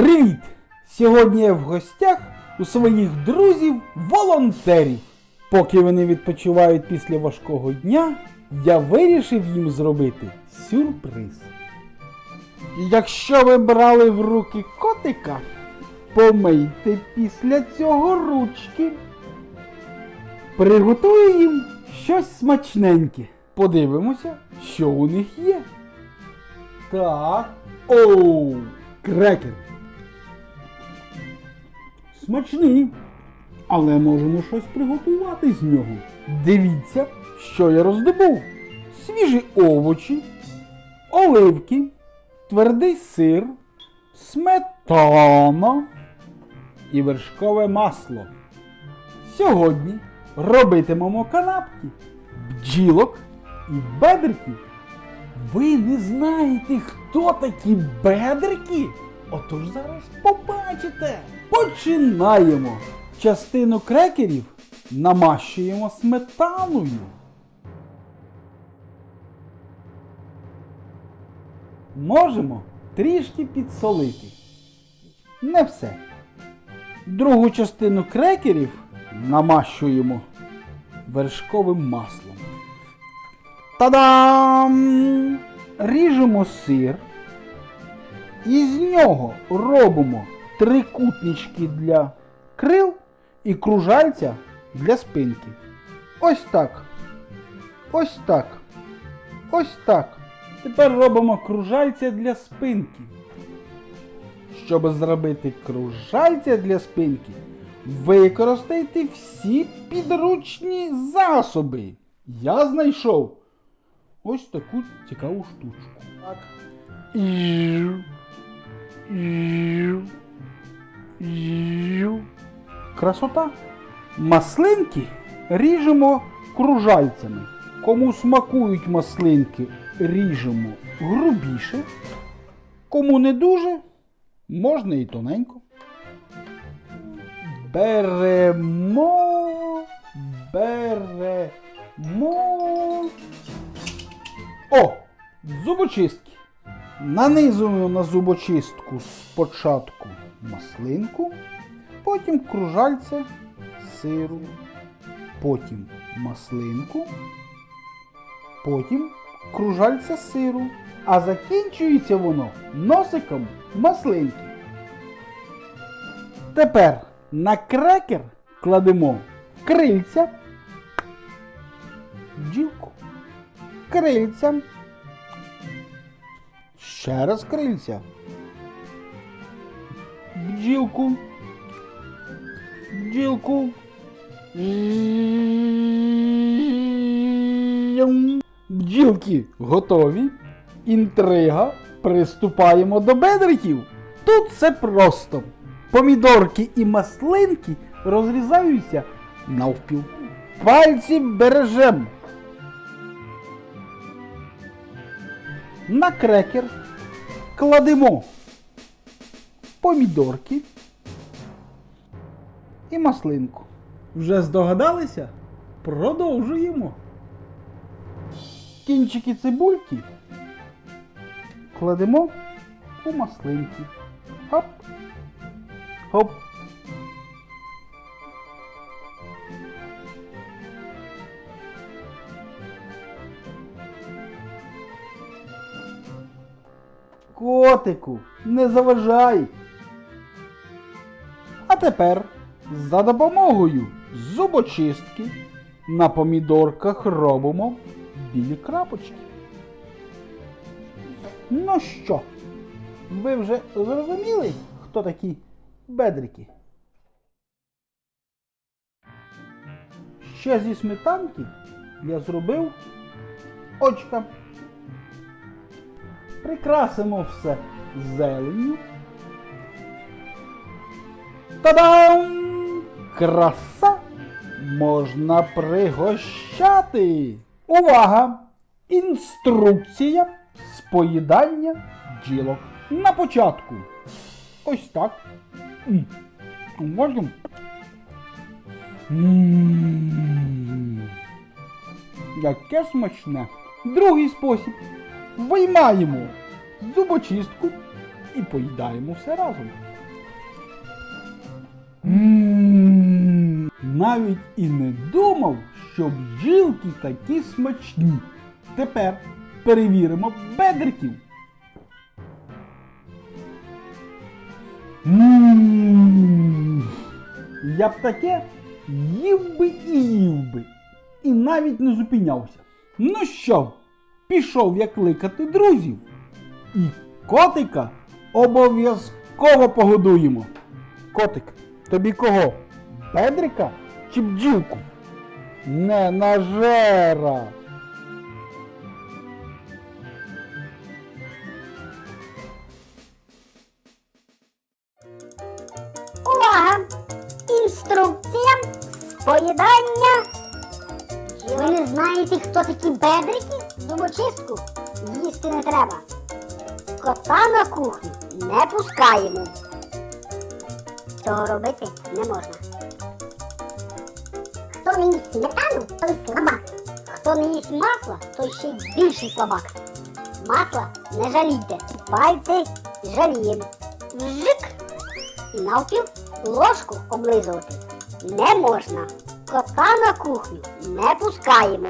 Привіт! Сьогодні я в гостях у своїх друзів-волонтерів. Поки вони відпочивають після важкого дня, я вирішив їм зробити сюрприз. Якщо ви брали в руки котика, помийте після цього ручки. Приготую їм щось смачненьке. Подивимося, що у них є. Так. Оу, крекер. Смачний. Але можемо щось приготувати з нього. Дивіться, що я роздобув. Свіжі овочі, оливки, твердий сир, сметана і вершкове масло. Сьогодні робитимемо канапки, бджілок і бедриків. Ви не знаєте, хто такі бедрики? Отож зараз побачите. Починаємо. Частину крекерів намащуємо сметаною. Можемо трішки підсолити. Не все. Другу частину крекерів намащуємо вершковим маслом. Та-дам! Ріжемо сир. І з нього робимо трикутнички для крил і кружальця для спинки. Ось так. Ось так. Ось так. Тепер робимо кружальця для спинки. Щоб зробити кружальця для спинки, використайте всі підручні засоби. Я знайшов ось таку цікаву штучку. Так. Красота. Маслинки ріжемо кружальцями. Кому смакують маслинки, ріжемо грубіше. Кому не дуже, можна і тоненько. Беремо. Беремо. О! Зубочистки. Нанизуємо на зубочистку спочатку маслинку, потім кружальце сиру, потім маслинку, потім кружальце сиру. А закінчується воно носиком маслинки. Тепер на крекер кладемо крильця, бджілку, крильця, ще раз крильця, бджілку, бджілку. Бджілки готові. Інтрига. Приступаємо до бедриків. Тут все просто. Помідорки і маслинки розрізаються навпіл. Пальці бережем. На крекер кладемо помідорки і маслинку. Вже здогадалися? Продовжуємо. Кінчики цибульки кладемо у маслинки. Хоп. Хоп. Котику, не заважай. А тепер за допомогою зубочистки на помідорках робимо білі крапочки. Ну що, ви вже зрозуміли, хто такі бедрики? Ще зі сметанки я зробив очка. Прикрасимо все зеленню. Та-дам! Краса можна пригощати. Увага! Інструкція з поїдання бджілок. На початку. Ось так. Можна? Яке смачне. Другий спосіб. Виймаємо зубочистку і поїдаємо все разом. Навіть і не думав, що бджілки такі смачні. Тепер перевіримо бедриків. М, Я б таке їв би і їв би. І навіть не зупинявся. Ну що, пішов я кликати друзів. І котика обов'язково погодуємо. Котик, тобі кого? Бедрика чи бджілку? Не нажера. Увага! Інструкція з поїдання. Ви не знаєте, хто такі бедрики? Зубочистку їсти не треба. Кота на кухню не пускаємо. Цього робити не можна. Хто не їсть сметану, той слабак. Хто не їсть масла, той ще більший слабак. Масла не жалійте, пальці жаліємо. Вжик! і навпіл ложку облизувати не можна. Кота на кухню не пускаємо.